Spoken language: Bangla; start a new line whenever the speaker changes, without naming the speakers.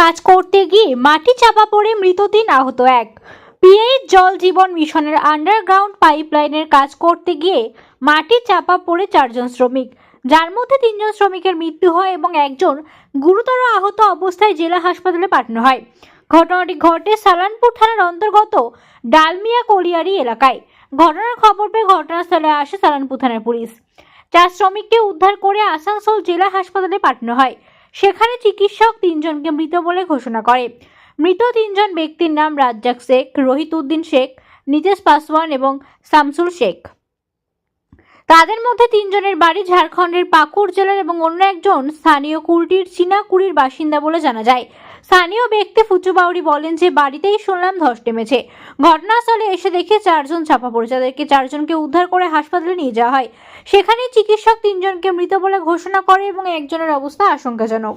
কাজ করতে গিয়ে মাটি চাপা পড়ে মৃতদিন আহত এক। পিএইচ জল জীবন মিশনের আন্ডারগ্রাউন্ড পাইপলাইনের কাজ করতে গিয়ে মাটি চাপা পড়ে চারজন শ্রমিক। যার মধ্যে তিনজন শ্রমিকের মৃত্যু হয় এবং একজন গুরুতর আহত অবস্থায় জেলা হাসপাতালে পাঠানো হয়। ঘটনাটি ঘটে সালানপুর থানার অন্তর্গত ডালমিয়া কলিয়ারি এলাকায়। ঘটনার খবর পেয়ে ঘটনাস্থলে আসে সালানপুর থানার পুলিশ। চার শ্রমিককে উদ্ধার করে আসানসোল জেলা হাসপাতালে পাঠানো হয়। সেখানে চিকিৎসক তিনজনকে মৃত বলে ঘোষণা করে। মৃত তিনজন ব্যক্তির নাম রাজ্জাক শেখ, রোহিত উদ্দিন শেখ নিতেশ পাসওয়ান এবং শামসুল শেখ। তাদের মধ্যে তিনজনের বাড়ি ঝাড়খণ্ডের পাকুড় জেলার এবং অন্য একজন স্থানীয় কুলটির চীনাকুড়ির বাসিন্দা বলে জানা যায়। স্থানীয় ব্যক্তি ফুচু বাউরি বলেন যে, বাড়িতেই শুনলাম ধস নেমেছে। ঘটনাস্থলে এসে দেখে চারজন চাপা পড়েছে। তাদেরকে চারজনকে উদ্ধার করে হাসপাতালে নিয়ে যাওয়া হয়। সেখানে চিকিৎসক তিনজনকে মৃত বলে ঘোষণা করে এবং একজনের অবস্থা আশঙ্কাজনক।